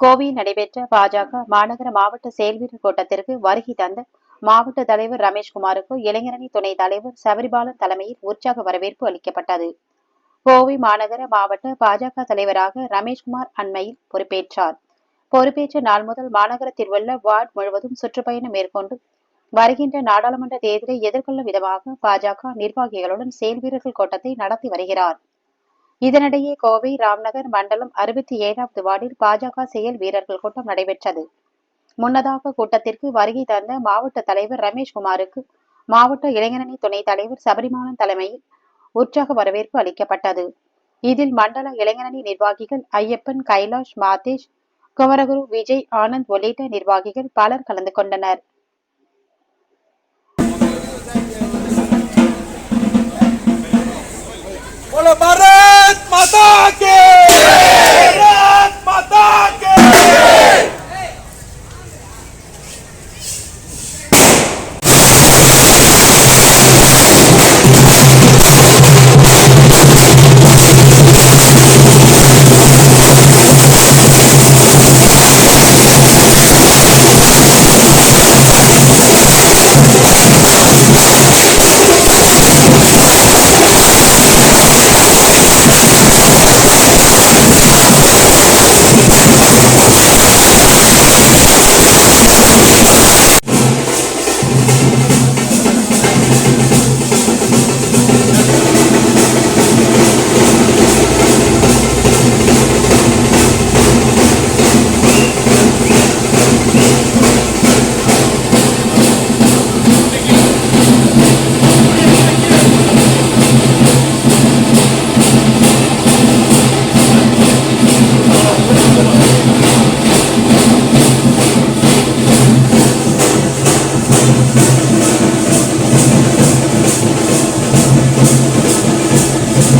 கோவையில் நடைபெற்ற பாஜக மாநகர மாவட்ட செயல்வீரர் கூட்டத்திற்கு வருகை தந்த மாவட்ட தலைவர் ரமேஷ்குமாருக்கு இளைஞரணி துணைத் தலைவர் சபரிபாலன் தலைமையில் உற்சாக வரவேற்பு அளிக்கப்பட்டது. கோவை மாநகர மாவட்ட பாஜக தலைவராக ரமேஷ்குமார் அண்மையில் பொறுப்பேற்றார். பொறுப்பேற்ற நாள் முதல் மாநகரத்தில் உள்ள வார்டு முழுவதும் சுற்றுப்பயணம் மேற்கொண்டு வருகின்ற நாடாளுமன்ற தேர்தலை எதிர்கொள்ளும் விதமாக பாஜக நிர்வாகிகளுடன் செயல்வீரர்கள் கூட்டத்தை நடத்தி வருகிறார். இதனிடையே கோவை ராம்நகர் மண்டலம் அறுபத்தி ஏழாவது வார்டில் பாஜக செயல் வீரர்கள் கூட்டம் நடைபெற்றது. முன்னதாக கூட்டத்திற்கு வருகை தந்த மாவட்ட தலைவர் ரமேஷ்குமாருக்கு மாவட்ட இளைஞரணி துணைத் தலைவர் சபரிமாலன் தலைமையில் உற்சாக வரவேற்பு அளிக்கப்பட்டது. இதில் மண்டல இளைஞரணி நிர்வாகிகள் ஐயப்பன் கைலாஷ் மாதேஷ் குமரகுரு விஜய் ஆனந்த் உள்ளிட்ட நிர்வாகிகள் பலர் கலந்து கொண்டனர். बोलो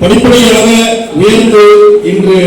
படிப்படியாக உயர்ந்து இன்று